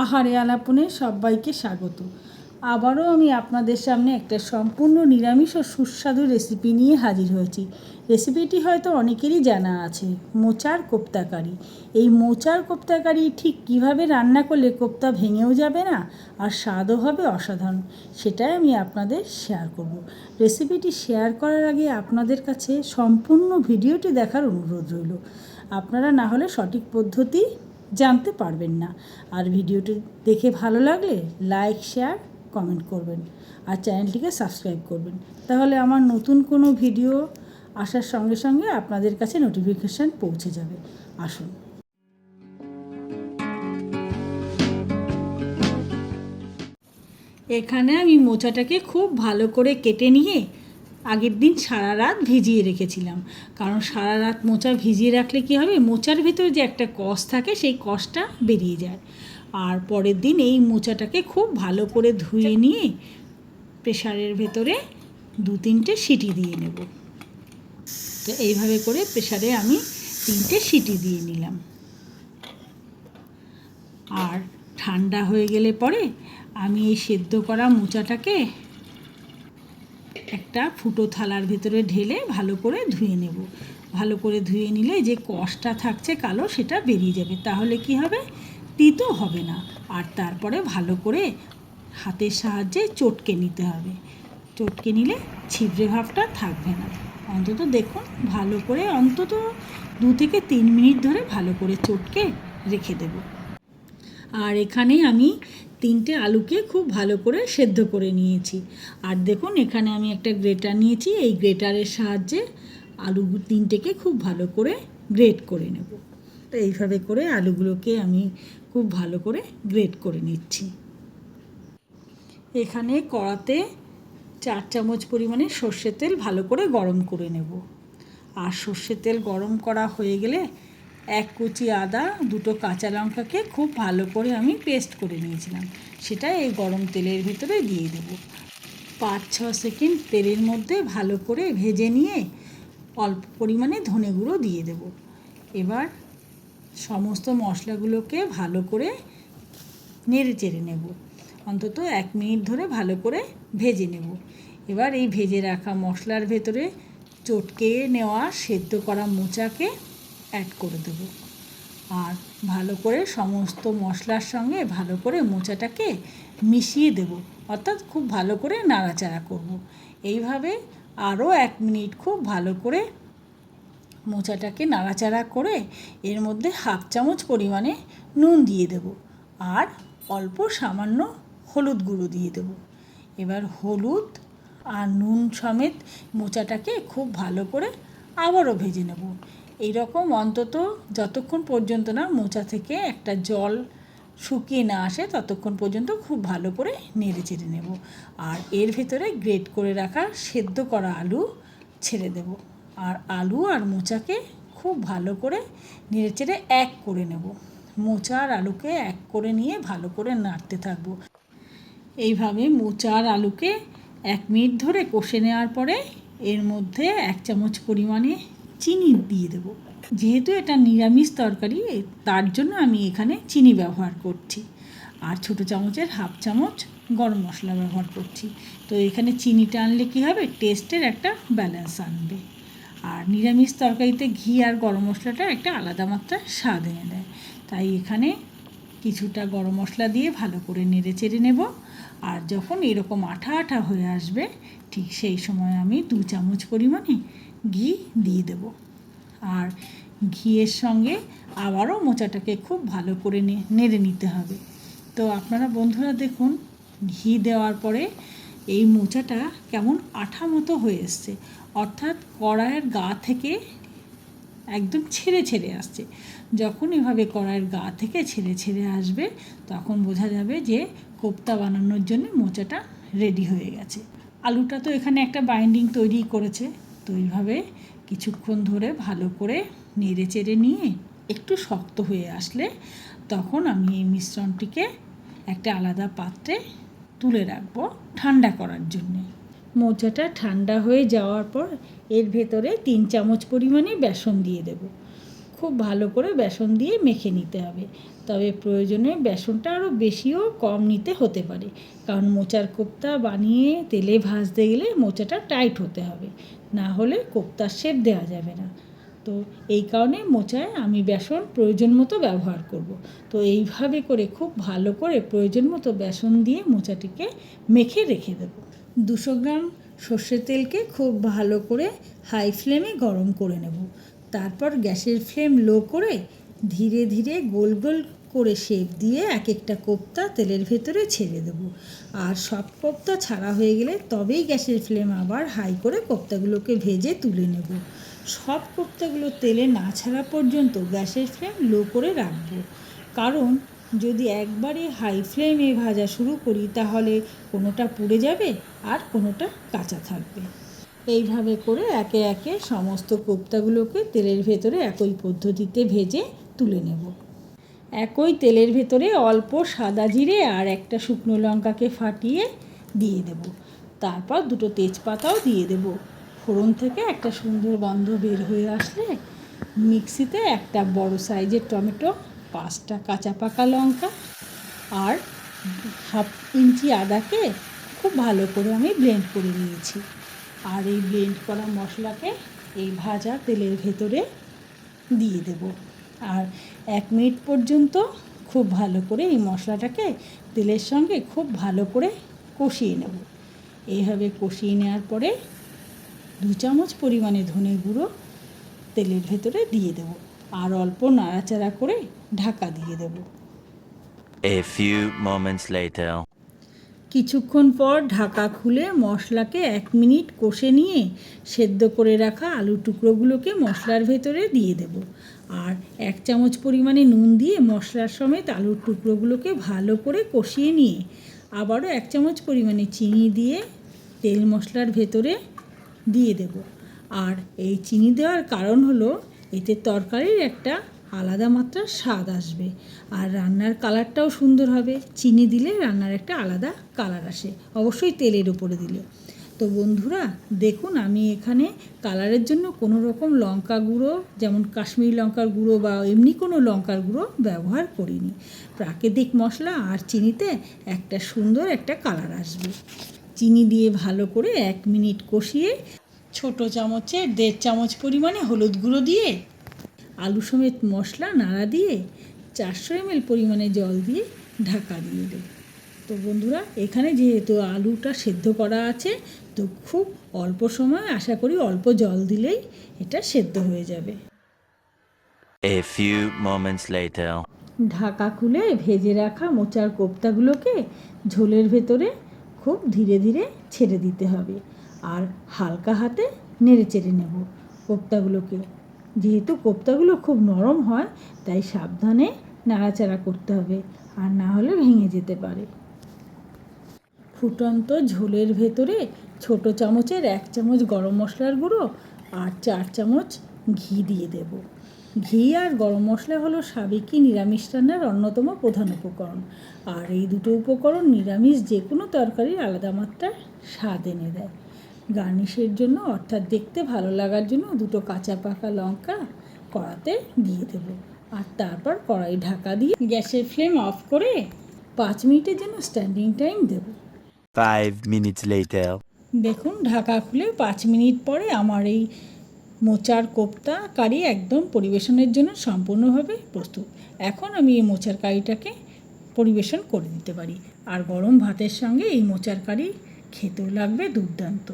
আহারে আলাপনে সবাইকে স্বাগত। আবারও আমি আপনাদের সামনে একটা সম্পূর্ণ নিরামিষ ও সুস্বাদু রেসিপি নিয়ে হাজির হয়েছি। রেসিপিটি হয়তো অনেকেরই জানা আছে, মোচার কোপ্তাকারি। এই মোচার কোপ্তাকারি ঠিক কীভাবে রান্না করলে কোপ্তা ভেঙেও যাবে না আর স্বাদও হবে অসাধারণ, সেটাই আমি আপনাদের শেয়ার করব। রেসিপিটি শেয়ার করার আগে আপনাদের কাছে সম্পূর্ণ ভিডিওটি দেখার অনুরোধ রইল। আপনারা না হলে সঠিক পদ্ধতি জানতে পারবেন না। আর ভিডিওটি দেখে ভালো লাগলে লাইক শেয়ার কমেন্ট করবেন। আর চ্যানেলটিকে সাবস্ক্রাইব করবেন। তাহলে আমার নতুন কোনো ভিডিও আসার সঙ্গে সঙ্গে আপনাদের কাছে নোটিফিকেশান পৌঁছে যাবে। আসুন। এখানে আমি মোচাটাকে খুব ভালো করে কেটে নিয়ে আগের দিন সারা রাত ভিজিয়ে রেখেছিলাম। কারণ সারা রাত মোচা ভিজিয়ে রাখলে কী হবে? মোচার ভেতরে যে একটা কষ থাকে, সেই কষটা বেরিয়ে যায়। আর পরের দিন এই মোচাটাকে খুব ভালো করে ধুয়ে নিয়ে প্রেশারের ভেতরে দু তিনটে সিটি দিয়ে নেব। তো এইভাবে করে প্রেশারে আমি তিনটে সিটি দিয়ে নিলাম। আর ঠান্ডা হয়ে গেলে পরে আমি এই সেদ্ধ করা মোচাটাকে একটা ফুটো থালার ভেতরে ঢেলে ভালো করে ধুয়ে নেব। ভালো করে ধুয়ে নিলে যে কষটা থাকছে কালো সেটা বেরিয়ে যাবে। তাহলে কি হবে? তিতো হবে না। আর তারপরে ভালো করে হাতের সাহায্যে চটকে নিতে হবে। চটকে নিলে ছিবড়ে ভাবটা থাকবে না। অন্তত দেখুন, ভালো করে অন্তত দু থেকে তিন মিনিট ধরে ভালো করে চটকে রেখে দেব। আর এখানে আমি তিনটে আলুকে খুব ভালো করে সেদ্ধ করে নিয়েছি। আর দেখুন, এখানে আমি একটা গ্রেটার নিয়েছি। এই গ্রেটারের সাহায্যে আলু তিনটেকে খুব ভালো করে গ্রেট করে নেব। তো এইভাবে করে আলুগুলোকে আমি খুব ভালো করে গ্রেট করে নিচ্ছি। এখানে কড়াতে চার চামচ পরিমাণে সর্ষের তেল ভালো করে গরম করে নেব। আর সর্ষের তেল গরম করা হয়ে গেলে এক কুচি আদা, দুটো কাঁচা লঙ্কাকে খুব ভালো করে আমি পেস্ট করে নিয়েছিলাম। সেটা এই গরম তেলের ভিতরে দিয়ে দেব। পাঁচ, ছ সেকেন্ড তেলের মধ্যে ভালো করে ভেজে নিয়ে অল্প পরিমাণে ধনে গুঁড়ো দিয়ে দেব। এবার সমস্ত মশলাগুলোকে ভালো করে নেড়ে চেড়ে নেব। অন্তত এক মিনিট ধরে ভালো করে ভেজে নেব। এবার এই ভেজে রাখা মশলার ভেতরে চটকে নেওয়া, সেদ্ধ করা মোচাকে অ্যাড করে দেব। আর ভালো করে সমস্ত মশলার সঙ্গে ভালো করে মোচাটাকে মিশিয়ে দেব। অর্থাৎ খুব ভালো করে নাড়াচাড়া করব। এইভাবে আরও এক মিনিট খুব ভালো করে মোচাটাকে নাড়াচাড়া করে এর মধ্যে হাফ চামচ পরিমাণে নুন দিয়ে দেব। আর অল্প সামান্য হলুদ গুঁড়ো দিয়ে দেব। এবার হলুদ আর নুন সমেত মোচাটাকে খুব ভালো করে আবারও ভেজে নেব। এইরকম অন্তত যতক্ষণ পর্যন্ত না মোচা থেকে একটা জল শুকিয়ে না আসে, ততক্ষণ পর্যন্ত খুব ভালো করে নেড়ে চেড়ে নেব। আর এর ভেতরে গ্রেট করে রাখা সেদ্ধ করা আলু ছেড়ে দেব। আর আলু আর মোচাকে খুব ভালো করে নেড়ে চেড়ে এক করে নেব। মোচা আর আলুকে এক করে নিয়ে ভালো করে নাড়তে থাকব। এইভাবে মোচা আর আলুকে এক মিনিট ধরে কষে নেওয়ার পরে এর মধ্যে এক চামচ পরিমাণে চিনি দিয়ে দেব। যেহেতু এটা নিরামিষ তরকারি তার জন্য আমি এখানে চিনি ব্যবহার করছি। আর ছোটো চামচের হাফ চামচ গরম মশলা ব্যবহার করছি। তো এখানে চিনিটা আনলে কী হবে? টেস্টের একটা ব্যালেন্স আনবে। আর নিরামিষ তরকারিতে ঘি আর গরম মশলাটা একটা আলাদা মাত্রার স্বাদ এনে দেয়। তাই এখানে কিছুটা গরম মশলা দিয়ে ভালো করে নেড়ে চেড়ে নেব। আর যখন এরকম আঠা আঠা হয়ে আসবে, ঠিক সেই সময় আমি দু চামচ পরিমাণে ঘি দিয়ে দেব। আর ঘিয়ের সঙ্গে আবারও মোচাটাকে খুব ভালো করে নেড়ে নিতে হবে। তো আপনারা বন্ধুরা দেখুন, ঘি দেওয়ার পরে এই মোচাটা কেমন আঠা মতো হয়ে এসছে। অর্থাৎ কড়াইয়ের গা থেকে একদম ছেড়ে ছেড়ে আসছে। যখন এভাবে কড়াইয়ের গা থেকে ছেড়ে ছেড়ে আসবে, তখন বোঝা যাবে যে কোপ্তা বানানোর জন্য মোচাটা রেডি হয়ে গেছে। আলুটা তো এখানে একটা বাইন্ডিং তৈরি করেছে। তো এইভাবে কিছুক্ষণ ধরে ভালো করে নেড়ে চেড়ে নিয়ে একটু শক্ত হয়ে আসলে তখন আমি এই মিশ্রণটিকে একটা আলাদা পাত্রে তুলে রাখব ঠান্ডা করার জন্যে। মোচাটা ঠান্ডা হয়ে যাওয়ার পর এর ভেতরে তিন চামচ পরিমাণে বেসন দিয়ে দেব। খুব ভালো করে বেসন দিয়ে মেখে নিতে হবে। তবে প্রয়োজনে বেসনটা আরও বেশিও কম নিতে হতে পারে। কারণ মোচার কোপ্তা বানিয়ে তেলে ভাজতে গেলে মোচাটা টাইট হতে হবে। না হলে কোপ্তার শেপ দেওয়া যাবে না। তো এই কারণে মোচায় আমি বেসন প্রয়োজন মতো ব্যবহার করব। তো এইভাবে করে খুব ভালো করে প্রয়োজন মতো বেসন দিয়ে মোচাটিকে মেখে রেখে দেব। দুশো গ্রাম সর্ষের তেলকে খুব ভালো করে হাই ফ্লেমে গরম করে নেব। তারপর গ্যাসের ফ্লেম লো করে ধীরে ধীরে গোল গোল করে শেপ দিয়ে এক একটা কোপ্তা তেলের ভেতরে ছেড়ে দেব। আর সব কোপ্তা ছাড়া হয়ে গেলে তবেই গ্যাসের ফ্লেম আবার হাই করে কোপ্তাগুলোকে ভেজে তুলে নেব। সব কোপ্তাগুলো তেলে না ছাড়া পর্যন্ত গ্যাসের ফ্লেম লো করে রাখব। কারণ যদি একবারে হাই ফ্লেমে ভাজা শুরু করি তাহলে কোনোটা পুড়ে যাবে আর কোনোটা কাঁচা থাকবে। এইভাবে করে একে একে সমস্ত কোপ্তাগুলোকে তেলের ভেতরে একই পদ্ধতিতে ভেজে তুলে নেব। একই তেলের ভেতরে অল্প সাদা জিরে আর একটা শুকনো লঙ্কাকে ফাটিয়ে দিয়ে দেব। তারপর দুটো তেজপাতাও দিয়ে দেব। ফোড়ন থেকে একটা সুন্দর গন্ধ বের হয়ে আসলে মিক্সিতে একটা বড় সাইজের টমেটো, পাঁচটা কাঁচা পাকা লঙ্কা আর হাফ ইঞ্চি আদাকে খুব ভালো করে আমি ব্লেন্ড করে নিয়েছি। আর এই ব্লেন্ড করা মশলাকে এই ভাজা তেলের ভেতরে দিয়ে দেব। আর এক মিনিট পর্যন্ত খুব ভালো করে এই মশলাটাকে তেলের সঙ্গে খুব ভালো করে কষিয়ে নেব এইভাবে কষিয়ে নেওয়ার পরে দু চামচ পরিমাণে ধনে গুঁড়ো তেলের ভেতরে দিয়ে দেব আর অল্প নাড়াচাড়া করে ঢাকা দিয়ে দেব A few moments later. কিছুক্ষণ পর ঢাকা খুলে মশলাকে এক মিনিট কষে নিয়ে সেদ্ধ করে রাখা আলু টুকরোগুলোকে মশলার ভেতরে দিয়ে দেব। আর এক চামচ পরিমাণে নুন দিয়ে মশলার সমেত আলুর টুকরোগুলোকে ভালো করে কষিয়ে নিয়ে আবারও এক চামচ পরিমাণে চিনি দিয়ে তেল মশলার ভেতরে দিয়ে দেব। আর এই চিনি দেওয়ার কারণ হলো এতে তরকারির একটা আলাদা মাত্রার স্বাদ আসবে। আর রান্নার কালারটাও সুন্দর হবে। চিনি দিলে রান্নার একটা আলাদা কালার আসে। অবশ্যই তেলের উপরে দিলে। তো বন্ধুরা, দেখুন আমি এখানে কালারের জন্য কোনো রকম লঙ্কা গুঁড়ো, যেমন কাশ্মীরি লঙ্কার গুঁড়ো বা এমনি কোনো লঙ্কার গুঁড়ো ব্যবহার করিনি। প্রাকৃতিক মশলা আর চিনিতে একটা সুন্দর একটা কালার আসবে। চিনি দিয়ে ভালো করে এক মিনিট কষিয়ে ছোট চামচের দেড় চামচ পরিমাণে হলুদ গুঁড়ো দিয়ে আলু সমেত মশলা নাড়া দিয়ে চারশো এমএল পরিমাণে জল দিয়ে ঢাকা দিয়ে দেব। তো বন্ধুরা এখানে যেহেতু আলুটা সেদ্ধ করা আছে তো খুব অল্প সময় আশা করি অল্প জল দিলেই এটা সেদ্ধ হয়ে যাবে। A few moments later. Dhaka খুলে ভেজে রাখা মোচার কোপ্তাগুলোকে ঝোলের ভেতরে খুব ধীরে ধীরে ছেড়ে দিতে হবে। আর হালকা হাতে নেড়ে চেড়ে নেব কোপ্তাগুলোকে। যেহেতু কোপ্তাগুলো খুব নরম হয়, তাই সাবধানে নাড়াচাড়া করতে হবে আর না হলে ভেঙে যেতে পারে। ফুটন্ত ঝোলের ভেতরে ছোট চামচের এক চামচ গরম মশলার গুঁড়ো আর চার চামচ ঘি দিয়ে দেব। ঘি আর গরম মশলা হলো সাবেকি নিরামিষ রান্নার অন্যতম প্রধান উপকরণ। আর এই দুটো উপকরণ নিরামিষ যে কোনো তরকারির আলাদা মাত্রার স্বাদ এনে দেয়। গার্নিশের জন্য অর্থাৎ দেখতে ভালো লাগার জন্য দুটো কাঁচা পাকা লঙ্কা কড়াতে দিয়ে দেব। আর তারপর কড়াই ঢাকা দিয়ে গ্যাসের ফ্লেম অফ করে পাঁচ মিনিটের জন্য স্ট্যান্ডিং টাইম দেবো। Five minutes later. দেখুন ঢাকা খুলে পাঁচ মিনিট পরে আমার এই মোচার কোপ্তা কারি একদম পরিবেশনের জন্য সম্পূর্ণভাবে প্রস্তুত। এখন আমি এই মোচার কারিটাকে পরিবেশন করে দিতে পারি। আর গরম ভাতের সঙ্গে এই মোচার কারি খেতেও লাগবে দুর্দান্ত।